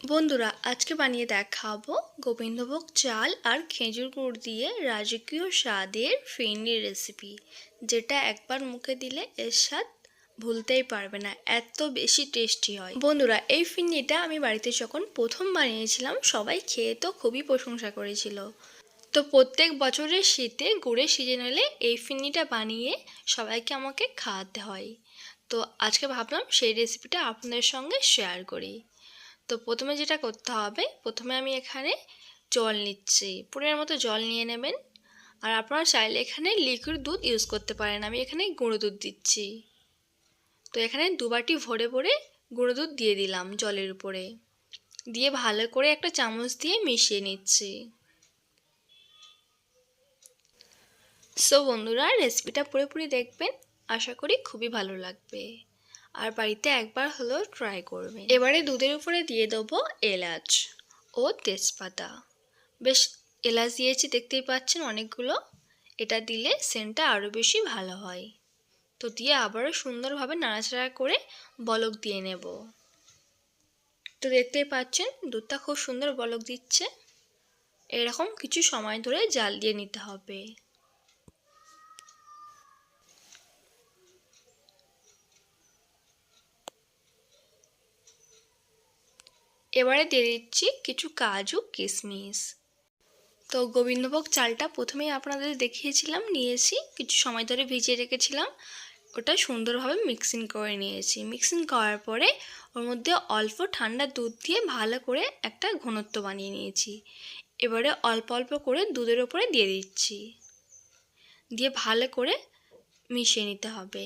বন্ধুরা, আজকে বানিয়ে দেখাবো গোবিন্দভোগ চাল আর খেজুর গুড় দিয়ে রাজকীয় স্বাদের ফিরনি রেসিপি যেটা একবার মুখে দিলে এর স্বাদ ভুলতেই পারবে না, এত বেশি টেস্টি হয়। বন্ধুরা, এই ফিন্নিটা আমি বাড়িতে যখন প্রথম বানিয়েছিলাম, সবাই খেয়ে তো খুবই প্রশংসা করেছিল। তো প্রত্যেক বছরের শীতে গুড়ের সিজন এলে এই ফিন্নিটা বানিয়ে সবাইকে আমাকে খাওয়াতে হয়। তো আজকে ভাবলাম সেই রেসিপিটা আপনাদের সঙ্গে শেয়ার করি। তো প্রথমে যেটা করতে হবে, প্রথমে আমি এখানে জল নিচ্ছি। পুরের মতো জল নিয়ে নেবেন। আর আপনারা চাইলে এখানে লিকুইড দুধ ইউজ করতে পারেন। আমি এখানে গুঁড়ো দুধ দিচ্ছি। তো এখানে দুবাটি ভরে ভরে গুঁড়ো দুধ দিয়ে দিলাম জলের উপরে। দিয়ে ভালো করে একটা চামচ দিয়ে মিশিয়ে নিচ্ছি। সো বন্ধুরা রেসিপিটা পুরোপুরি দেখবেন। আশা করি খুবই ভালো লাগবে। আর বাড়িতে একবার হলেও ট্রাই করবেন এবারে দুধের উপরে দিয়ে দেবো এলাচ ও তেজপাতা। বেশ এলাচ দিয়েছি, দেখতেই পাচ্ছেন অনেকগুলো। এটা দিলে সেন্টটা আরও বেশি ভালো হয়। তো দিয়ে আবারও সুন্দরভাবে নাড়াচাড়া করে বলক দিয়ে নেব। তো দেখতেই পাচ্ছেন, দুধটা খুব সুন্দর বলক দিচ্ছে। এরকম কিছু সময় ধরে জাল দিয়ে নিতে হবে। এবারে দিয়ে দিচ্ছি কিছু কাজু কিশমিশ তো গোবিন্দভোগ চালটা প্রথমেই আপনাদের দেখিয়েছিলাম, নিয়েছি। কিছু সময় ধরে ভিজিয়ে রেখেছিলাম। ওটা সুন্দরভাবে মিক্সিং করে নিয়েছি। মিক্সিং করার পরে ওর মধ্যে অল্প ঠান্ডা দুধ দিয়ে ভালো করে একটা ঘনত্ব বানিয়ে নিয়েছি। এবারে অল্প অল্প করে দুধের ওপরে দিয়ে দিচ্ছি। দিয়ে ভালো করে মিশিয়ে নিতে হবে।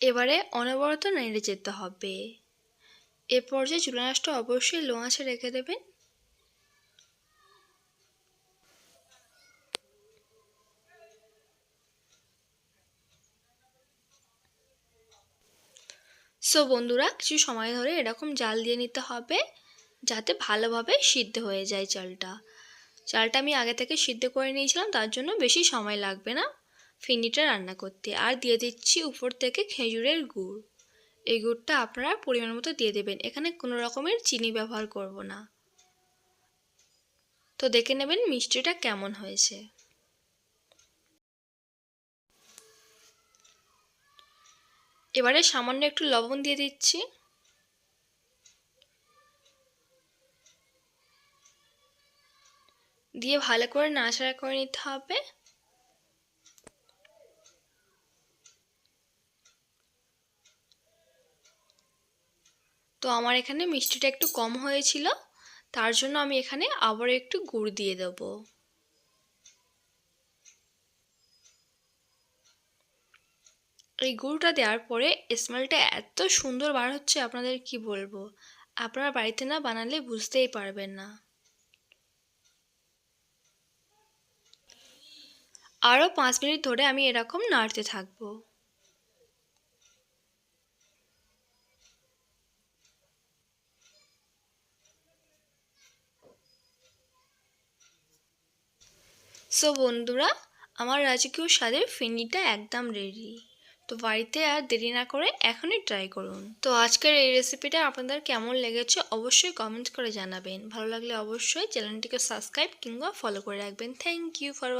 এবারে অনবরত নেড়ে যেতে হবে। এ পর্যায়ে চুলা অবশ্যই লো আঁচে রেখে দেবেন। সো বন্ধুরা, কিছু সময় ধরে এরকম জাল দিয়ে নিতে হবে, যাতে ভালোভাবে সিদ্ধ হয়ে যায় চালটা। চালটা আমি আগে থেকে সিদ্ধ করে নিয়েছিলাম, তার জন্য বেশি সময় লাগবে না। ফিনিটা রান্না করতে। আর দিয়ে দিচ্ছি উপর থেকে খেজুরের গুড়। এই গুড়টা আপনারা পরিমাণ মতো দিয়ে দেবেন। এখানে কোনো রকমের চিনি ব্যবহার করব না। তো দেখে নেবেন মিষ্টিটা কেমন হয়েছে। এবারে সামান্য একটু লবণ দিয়ে দিচ্ছি। দিয়ে ভালো করে নাড়াচাড়া করে নিতে হবে। তো আমার এখানে মিষ্টিটা একটু কম হয়েছিল, তার জন্য আমি এখানে আবার একটু গুড় দিয়ে দেবো। এই গুড়টা দেওয়ার পরে স্মেলটা এত সুন্দর বার হচ্ছে, আপনাদের কি বলব? আপনারা বাড়িতে না বানালে বুঝতেই পারবেন না। আরও পাঁচ মিনিট ধরে আমি এরকম নাড়তে থাকব। সো বন্ধুরা, আমার রাজকীয় স্বাদের ফিনিটা একদম রেডি তো বাড়িতে আর দেরি না করে এখনই ট্রাই করুন। তো আজকের এই রেসিপিটা আপনাদের কেমন লেগেছে অবশ্যই কমেন্ট করে জানাবেন। ভালো লাগলে অবশ্যই চ্যানেলটিকে সাবস্ক্রাইব কিংবা ফলো করে রাখবেন। Thank you for